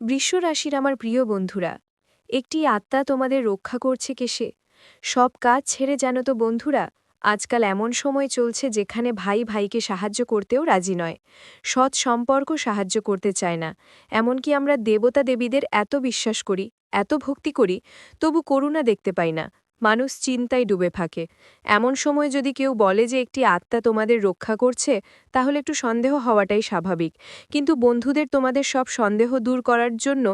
বৃষ রাশির আমার প্রিয় বন্ধুরা, একটি আত্মা তোমাদের রক্ষা করছে কেসে সব কাজ ছেড়ে জানো তো বন্ধুরা, আজকাল এমন সময় চলছে যেখানে ভাই ভাইকে সাহায্য করতেও রাজি নয়, সৎ সম্পর্ক সাহায্য করতে চায় না, এমনকি আমরা দেবতা দেবীদের এত বিশ্বাস করি, এত ভক্তি করি, তবু করুণা দেখতে পাই না, মানুষ চিন্তায় ডুবে থাকে, এমন সময় যদি কেউ বলে যে একটি আত্মা তোমাদের রক্ষা করছে তাহলে একটু সন্দেহ হওয়াটাই স্বাভাবিক। কিন্তু বন্ধুদের তোমাদের সব সন্দেহ দূর করার জন্য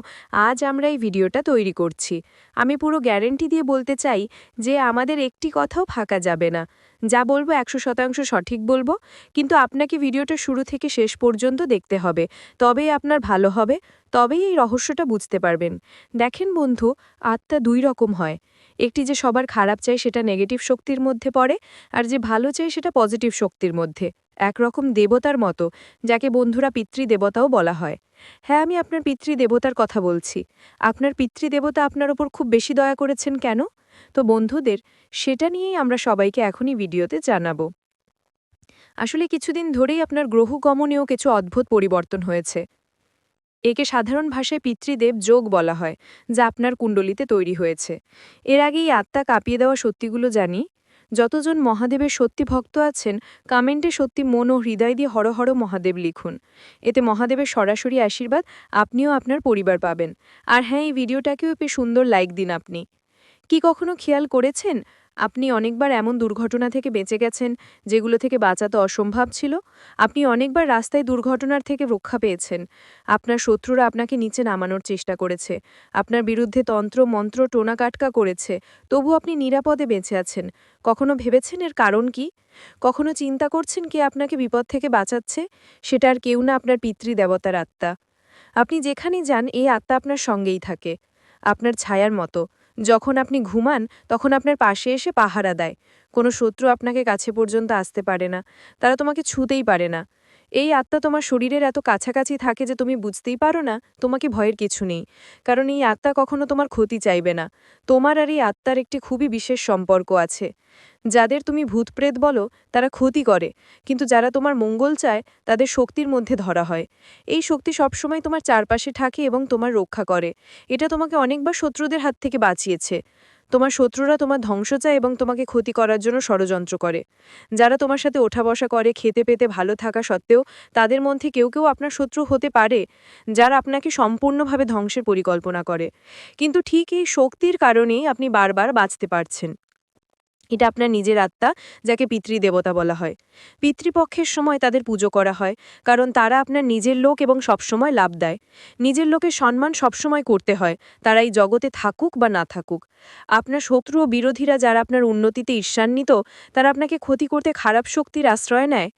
আজ আমরা এই ভিডিওটা তৈরি করছি। আমি পুরো গ্যারেন্টি দিয়ে বলতে চাই যে আমাদের একটি কথাও ফাঁকা যাবে না। যা বলব একশো শতাংশ সঠিক বলব, কিন্তু আপনাকে ভিডিওটা শুরু থেকে শেষ পর্যন্ত দেখতে হবে। তবেই আপনার ভালো হবে, তবেই এই রহস্যটা বুঝতে পারবেন। দেখেন বন্ধু, আত্মা দুই রকম হয়। একটি যে সবার খারাপ চাই সেটা নেগেটিভ শক্তির মধ্যে পড়ে, আর যে ভালো চাই সেটা পজিটিভ শক্তির মধ্যে। একরকম দেবতার মতো, যাকে বন্ধুরা পিতৃদেবতাও বলা হয়। হ্যাঁ আমি আপনার পিতৃদেবতার কথা বলছি। আপনার পিতৃদেবতা আপনার ওপর খুব বেশি দয়া করেছেন কেন? তো বন্ধুদের, সেটা নিয়েই আমরা সবাইকে এখনই ভিডিওতে জানাব। আসলে কিছুদিন ধরেই আপনার গ্রহ গমনেও কিছু অদ্ভুত পরিবর্তন হয়েছে। একে সাধারণ ভাষায় পিতৃদেব যোগ বলা হয়, যা আপনার কুণ্ডলিতে তৈরি হয়েছে। এর আগেই আত্মা কাঁপিয়ে দেওয়া সত্যিগুলো জানি যতজন মহাদেবের সত্যি ভক্ত আছেন, কামেন্টে সত্যি মন ও হৃদয় দিয়ে হর হর মহাদেব লিখুন। এতে মহাদেবের সরাসরি আশীর্বাদ আপনিও আপনার পরিবার পাবেন। আর হ্যাঁ এই ভিডিওটাকেও একটি সুন্দর লাইক দিন আপনি। কি কখনো খেয়াল করেছেন? আপনি অনেকবার এমন দুর্ঘটনা থেকে বেঁচে গেছেন যেগুলো থেকে বাঁচা তো অসম্ভব ছিল? আপনি অনেকবার রাস্তায় দুর্ঘটনার থেকে রক্ষা পেয়েছেন। আপনার শত্রুরা আপনাকে নিচে নামানোর চেষ্টা করেছে। আপনার বিরুদ্ধে তন্ত্র, মন্ত্র টোনা কাটকা করেছে। তবু আপনি নিরাপদে বেঁচে আছেন। কখনো ভেবেছেন এর কারণ কি? কখনো চিন্তা করছেন কে আপনাকে বিপদ থেকে বাঁচাচ্ছে? সেটা আর কেউ না আপনার পিতৃদেবতার আত্মা। আপনি যেখানেই যান, এই আত্মা আপনার সঙ্গেই থাকে। আপনার ছায়ার মতো। যখন আপনি ঘুমান, তখন আপনার পাশে এসে পাহারা দেয়। কোনো শত্রু আপনাকে কাছে পর্যন্ত আসতে পারে না। তারা তোমাকে ছুতেই পারে না। এই আত্মা তোমার শরীরের এত কাছাকাছি থাকে যে তুমি বুঝতেই পারো না, তোমাকে ভয়ের কিছু নেই। কারণ এই আত্মা কখনো তোমার ক্ষতি চাইবে না। তোমার আর এই আত্মার একটি খুবই বিশেষ সম্পর্ক আছে। যাদের তুমি ভূতপ্রেত বলো, তারা ক্ষতি করে। কিন্তু যারা তোমার মঙ্গল চায়, তাদের শক্তির মধ্যে ধরা হয়। এই শক্তি সবসময় তোমার চারপাশে থাকে এবং তোমার রক্ষা করে। এটা তোমাকে অনেকবার শত্রুদের হাত থেকে বাঁচিয়েছে। তোমার শত্রুরা তোমার ধ্বংস চায় এবং তোমাকে ক্ষতি করার জন্য ষড়যন্ত্র করে। যারা তোমার সাথে ওঠা বসা করে, খেতে পেতে ভালো থাকা সত্ত্বেও তাদের মধ্যে কেউ কেউ আপনার শত্রু হতে পারে, যারা আপনাকে সম্পূর্ণভাবে ধ্বংসের পরিকল্পনা করে। কিন্তু ঠিক এই শক্তির কারণেই আপনি বারবার বাঁচতে পারছেন। এটা আপনার নিজের আত্মা, যাকে পিতৃদেবতা বলা হয়। পিতৃপক্ষের সময় তাদের পুজো করা হয়, কারণ তারা আপনার নিজের লোক এবং সবসময় লাভ দেয়। নিজের লোকের সম্মান সবসময় করতে হয় তারা এই জগতে থাকুক বা না থাকুক। আপনার শত্রু ও বিরোধীরা যারা আপনার উন্নতিতে ঈর্ষান্বিত, তারা আপনাকে ক্ষতি করতে খারাপ শক্তির আশ্রয় নেয়।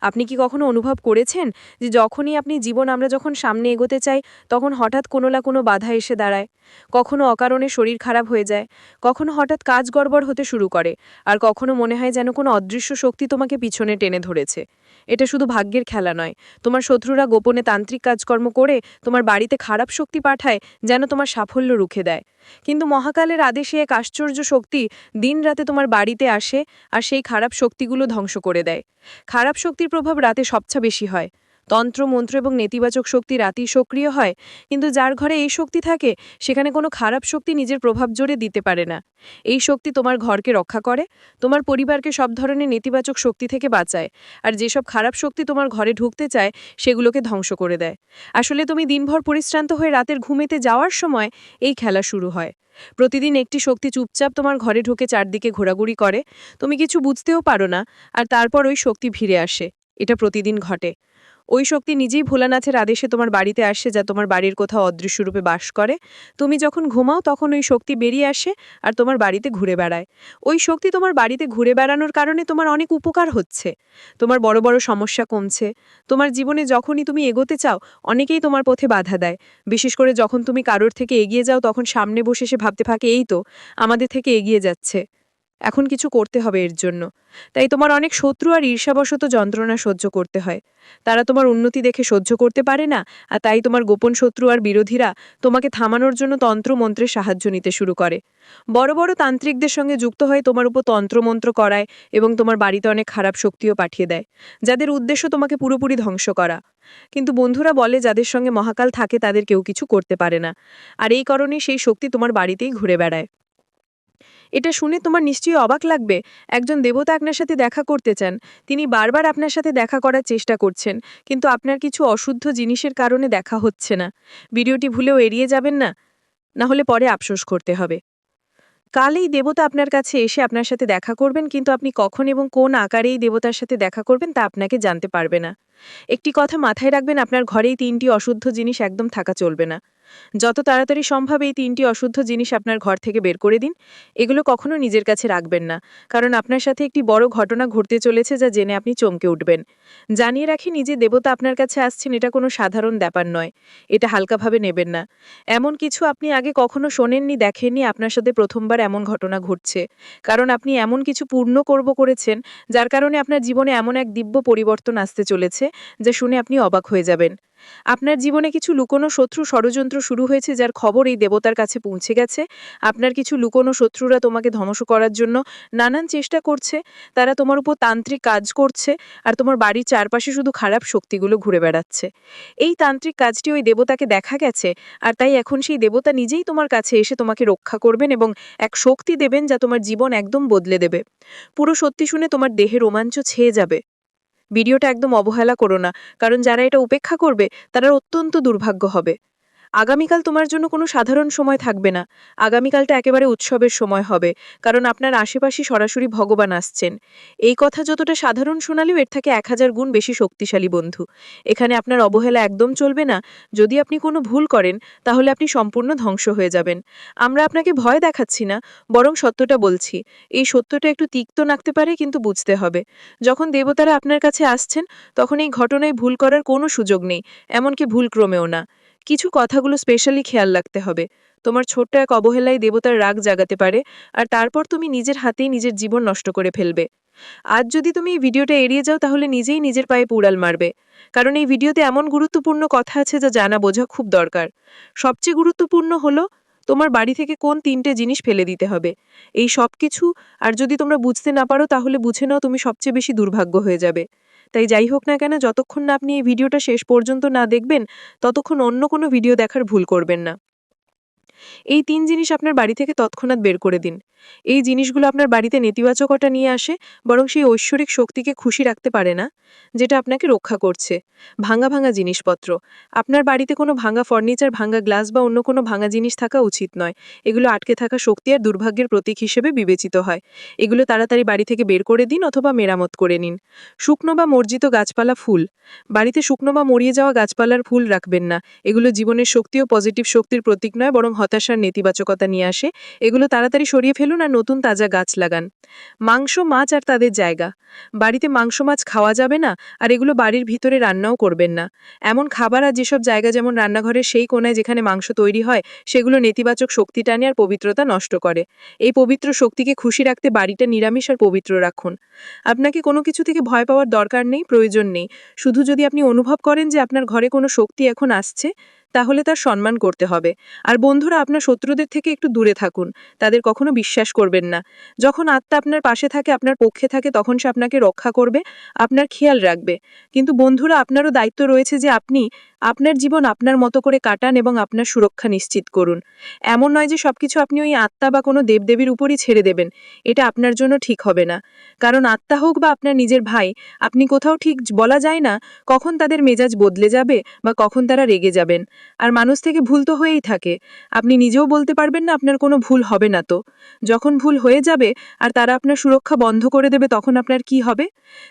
আপনি কি কখনো অনুভব করেছেন যে যখনই আপনি জীবন আমরা যখন সামনে এগোতে চাই, তখন হঠাৎ কোনো না কোনো বাধা এসে দাঁড়ায়? কখনো অকারণে শরীর খারাপ হয়ে যায়? কখনো হঠাৎ কাজ গড়বড় হতে শুরু করে? আর কখনো মনে হয় যেন কোনো অদৃশ্য শক্তি তোমাকে পিছনে টেনে ধরেছে? এটা শুধু ভাগ্যের খেলা নয়। তোমার শত্রুরা গোপনে তান্ত্রিক কাজকর্ম করে তোমার বাড়িতে খারাপ শক্তি পাঠায় যেন তোমার সাফল্য রুখে দেয়। কিন্তু মহাকালের আদেশে এক আশ্চর্য শক্তি দিন রাতে তোমার বাড়িতে আসে আর সেই খারাপ শক্তিগুলো ধ্বংস করে দেয়। খারাপ শক্তির প্রভাব রাতে সবচেয়ে বেশি হয়। তন্ত্র মন্ত্র এবং নেতিবাচক শক্তি রাতেই সক্রিয় হয়, কিন্তু যার ঘরে এই শক্তি থাকে, সেখানে কোনো খারাপ শক্তি নিজের প্রভাব জোরে দিতে পারে না। এই শক্তি তোমার ঘরকে রক্ষা করে, তোমার পরিবারকে সব ধরনের নেতিবাচক শক্তি থেকে বাঁচায়, আর যেসব খারাপ শক্তি তোমার ঘরে ঢুকতে চায়, সেগুলোকে ধ্বংস করে দেয়। আসলে তুমি দিনভর পরিশ্রান্ত হয়ে রাতের ঘুমেতে যাওয়ার সময় এই খেলা শুরু হয়। প্রতিদিন একটি শক্তি চুপচাপ তোমার ঘরে ঢুকে চারদিকে ঘোরাঘুরি করে, তুমি কিছু বুঝতেও পারো না, আর তারপর ওই শক্তি ফিরে আসে। এটা প্রতিদিন ঘটে। ওই শক্তি নিজেই ভোলানাথের আদেশে তোমার বাড়িতে আসে যা তোমার বাড়ির কোথাও অদৃশ্যরূপে বাস করে। তুমি যখন ঘুমাও তখন ওই শক্তি বেরিয়ে আসে আর তোমার বাড়িতে ঘুরে বেড়ায়। ওই শক্তি তোমার বাড়িতে ঘুরে বেড়ানোর কারণে তোমার অনেক উপকার হচ্ছে। তোমার বড় বড় সমস্যা কমছে। তোমার জীবনে যখনই তুমি এগোতে চাও, অনেকেই তোমার পথে বাধা দেয়। বিশেষ করে যখন তুমি কারোর থেকে এগিয়ে যাও, তখন সামনে বসে সে ভাবতে থাকে, এই তো, আমাদের থেকে এগিয়ে যাচ্ছে। এখন কিছু করতে হবে এর জন্য। তাই তোমার অনেক শত্রু আর ঈর্ষাবশত যন্ত্রণা সহ্য করতে হয়। তারা তোমার উন্নতি দেখে সহ্য করতে পারে না, আর তাই তোমার গোপন শত্রু আর বিরোধীরা তোমাকে থামানোর জন্য তন্ত্রমন্ত্রের সাহায্য নিতে শুরু করে। বড় বড় তান্ত্রিকদের সঙ্গে যুক্ত হয়ে তোমার উপর তন্ত্রমন্ত্র করায় এবং তোমার বাড়িতে অনেক খারাপ শক্তিও পাঠিয়ে দেয়, যাদের উদ্দেশ্য তোমাকে পুরোপুরি ধ্বংস করা। কিন্তু বন্ধুরা বলে, যাদের সঙ্গে মহাকাল থাকে তাদের কেউ কিছু করতে পারে না। আর এই কারণে সেই শক্তি তোমার বাড়িতেই ঘুরে বেড়ায়। এটা শুনে তোমার নিশ্চয়ই অবাক লাগবে। একজন দেবতা আপনার সাথে দেখা করতে চান। তিনি বারবার আপনার সাথে দেখা করার চেষ্টা করছেন, কিন্তু আপনার কিছু অশুদ্ধ জিনিসের কারণে দেখা হচ্ছে না। ভিডিওটি ভুলেও এড়িয়ে যাবেন না না হলে পরে আফসোস করতে হবে। কাল এই দেবতা আপনার কাছে এসে আপনার সাথে দেখা করবেন, কিন্তু আপনি কখন এবং কোন আকারে এই দেবতার সাথে দেখা করবেন তা আপনাকে জানতে পারবে না। একটি কথা মাথায় রাখবেন, আপনার ঘরেই তিনটি অশুদ্ধ জিনিস একদম থাকা চলবে না। যত তাড়াতাড়ি সম্ভব এই তিনটি অশুদ্ধ জিনিস আপনার ঘর থেকে বের করে দিন। এগুলো কখনো নিজের কাছে রাখবেন না, কারণ আপনার সাথে একটি বড় ঘটনা ঘটতে চলেছে যা জেনে আপনি চমকে উঠবেন। জানিয়ে রাখি, নিজে দেবতা আপনার কাছে আসছেন এটা কোনো সাধারণ ব্যাপার নয়, এটা হালকাভাবে নেবেন না। এমন কিছু আপনি আগে কখনো শোনেননি, দেখেননি, আপনার সাথে প্রথমবার এমন ঘটনা ঘটছে। কারণ আপনি এমন কিছু পূর্ণ করব করেছেন, যার কারণে আপনার জীবনে এমন এক দিব্য পরিবর্তন আসতে চলেছে, যা শুনে আপনি অবাক হয়ে যাবেন। আপনার জীবনে কিছু লুকোনো শত্রু ষড়যন্ত্র শুরু হয়েছে যার খবর এই দেবতার কাছে পৌঁছে গেছে? আপনার কিছু লুকোনো শত্রুরা তোমাকে ধ্বংস করার জন্য নানান চেষ্টা করছে, তারা তোমার উপর তান্ত্রিক কাজ করছে, আর তোমার বাড়ির চারপাশে শুধু খারাপ শক্তিগুলো ঘুরে বেড়াচ্ছে। এই তান্ত্রিক কাজটি ওই দেবতাকে দেখা গেছে, আর তাই এখন সেই দেবতা নিজেই তোমার কাছে এসে তোমাকে রক্ষা করবেন এবং এক শক্তি দেবেন যা তোমার জীবন একদম বদলে দেবে। পুরো সত্যি শুনে তোমার দেহে রোমাঞ্চ ছেয়ে যাবে। ভিডিওটা একদম অবহেলা করো না। কারণ যারা এটা উপেক্ষা করবে তারা অত্যন্ত দুর্ভাগ্য হবে। আগামীকাল তোমার জন্য কোনো সাধারণ সময় থাকবে না। আগামীকালটা একেবারে উৎসবের সময় হবে, কারণ আপনার আশেপাশে সরাসরি ভগবান আসছেন। এই কথা যতটা সাধারণ শোনালেও এর থেকে এক হাজার গুণ বেশি শক্তিশালী বন্ধু। এখানে আপনার অবহেলা একদম চলবে না। যদি আপনি কোনো ভুল করেন, তাহলে আপনি সম্পূর্ণ ধ্বংস হয়ে যাবেন। আমরা আপনাকে ভয় দেখাচ্ছি না, বরং সত্যটা বলছি। এই সত্যটা একটু তিক্ত নাকতে পারে, কিন্তু বুঝতে হবে। যখন দেবতারা আপনার কাছে আসছেন, তখন এই ঘটনায় ভুল করার কোনো সুযোগ নেই, এমনকি ভুল ক্রমেও না। কিছু কথাগুলো স্পেশালি খেয়াল রাখতে হবে। তোমার ছোট্ট এক অবহেলায় দেবতার রাগ জাগাতে পারে, আর তারপর তুমি নিজের হাতেই নিজের জীবন নষ্ট করে ফেলবে। আজ যদি তুমি এই ভিডিওটা এড়িয়ে যাও, তাহলে নিজেই নিজের পায়ে পুড়াল মারবে। কারণ এই ভিডিওতে এমন গুরুত্বপূর্ণ কথা আছে যা জানা বোঝা খুব দরকার। সবচেয়ে গুরুত্বপূর্ণ হলো, তোমার বাড়ি থেকে কোন তিনটে জিনিস ফেলে দিতে হবে। এই সব কিছু আর যদি তোমরা বুঝতে না পারো, তাহলে বুঝে নাও তুমি সবচেয়ে বেশি দুর্ভাগ্য হয়ে যাবে। তাই যাই হোক না কেন, যতক্ষণ না আপনি এই ভিডিওটা শেষ পর্যন্ত না দেখবেন, ততক্ষণ অন্য কোনো ভিডিও দেখার ভুল করবেন না। এই তিন জিনিস আপনার বাড়ি থেকে তৎক্ষণাৎ বের করে দিন। এই জিনিসগুলো আপনার বাড়িতে নেতিবাচকতা নিয়ে আসে, বরং সেই ঐশ্বরিক শক্তিকে খুশি রাখতে পারে না, যেটা আপনাকে রক্ষা করছে। ভাঙা ভাঙা জিনিসপত্র। আপনার বাড়িতে কোনো ভাঙা ফার্নিচার ভাঙা গ্লাস বা অন্য কোনো ভাঙা জিনিস থাকা উচিত নয়। এগুলো আটকে থাকা শক্তি আর দুর্ভাগ্যের প্রতীক হিসেবে বিবেচিত হয়। এগুলো তাড়াতাড়ি বাড়ি থেকে বের করে দিন অথবা মেরামত করে নিন। শুকনো বা মর্জিত গাছপালা ফুল। বাড়িতে শুকনো বা মরিয়ে যাওয়া গাছপালার ফুল রাখবেন না। এগুলো জীবনের শক্তি ও পজিটিভ শক্তির প্রতীক নয়, বরং হতাশার নেতিবাচকতা নিয়ে আসে, এগুলো তাড়াতাড়ি সরিয়ে ফেলুন আর নতুন তাজা গাছ লাগান। মাংস, মাছ আর তাদের জায়গা। বাড়িতে মাংস, মাছ খাওয়া যাবে না আর এগুলো বাড়ির ভিতরে রান্নাও করবেন না। এমন খাবার আর যেসব জায়গা যেমন রান্নাঘরের সেই কোনায় যেখানে মাংস তৈরি হয়, সেগুলো নেতিবাচক শক্তি টানে আর পবিত্রতা নষ্ট করে। এই পবিত্র শক্তিকে খুশি রাখতে বাড়িটা নিরামিষ আর পবিত্র রাখুন। আপনাকে কোনো কিছু থেকে ভয় পাওয়ার দরকার নেই, প্রয়োজন নেই। শুধু যদি আপনি অনুভব করেন যে আপনার ঘরে কোনো শক্তি এখন আসছে তাহলে তার সম্মান করতে হবে। আর বন্ধুরা, আপনার শত্রুদের থেকে একটু দূরে থাকুন। তাদের কখনো বিশ্বাস করবেন না। যখন আত্মা আপনার পাশে থাকে, আপনার পক্ষে থাকে, তখন সে আপনাকে রক্ষা করবে, আপনার খেয়াল রাখবে। কিন্তু বন্ধুরা, আপনারও দায়িত্ব রয়েছে যে আপনি আপনার জীবন আপনার মতো করে কাটান এবং আপনার সুরক্ষা নিশ্চিত করুন। এমন নয় যে সবকিছু আপনি ওই আত্মা বা কোনো দেবদেবীর উপরই ছেড়ে দেবেন। এটা আপনার জন্য ঠিক হবে না। কারণ আত্মা হোক বা আপনার নিজের ভাই, আপনি কোথাও ঠিক বলা যায় না কখন তাদের মেজাজ বদলে যাবে বা কখন তারা রেগে যাবেন। আর মানুষ থেকে ভুল তো হয়েই থাকে। আপনি নিজেও বলতে পারবেন না আপনার কোনো ভুল হবে না তো। যখন ভুল হয়ে যাবে আর তারা আপনার সুরক্ষা বন্ধ করে দেবে তখন আপনার কি হবে?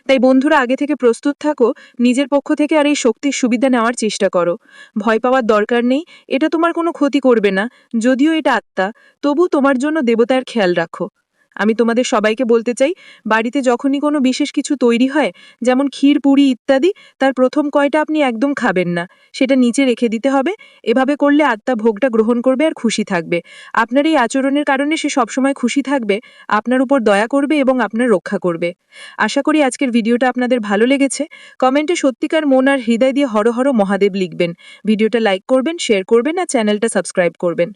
তাই বন্ধুরা আগে থেকে প্রস্তুত থাকো, নিজের পক্ষ থেকে আর এই শক্তির সুবিধা নেওয়ার চেষ্টা করো। ভয় পাওয়ার দরকার নেই, এটা তোমার কোনো ক্ষতি করবে না। যদিও এটা আত্মা, তবু তোমার জন্য দেবতার খেয়াল রাখো। আমি তোমাদের সবাইকে বলতে চাই, বাড়িতে যখনই কোনো বিশেষ কিছু তৈরি হয়, যেমন ক্ষীর, পুরি ইত্যাদি, তার প্রথম কয়টা আপনি একদম খাবেন না। সেটা নিচে রেখে দিতে হবে। এভাবে করলে আত্মা ভোগটা গ্রহণ করবে আর খুশি থাকবে। আপনার এই আচরণের কারণে সে সবসময় খুশি থাকবে, আপনার উপর দয়া করবে এবং আপনার রক্ষা করবে। আশা করি আজকের ভিডিওটা আপনাদের ভালো লেগেছে। কমেন্টে সত্যিকার মন আর হৃদয় দিয়ে হর হর মহাদেব লিখবেন। ভিডিওটা লাইক করবেন, শেয়ার করবেন আর চ্যানেলটা সাবস্ক্রাইব করবেন।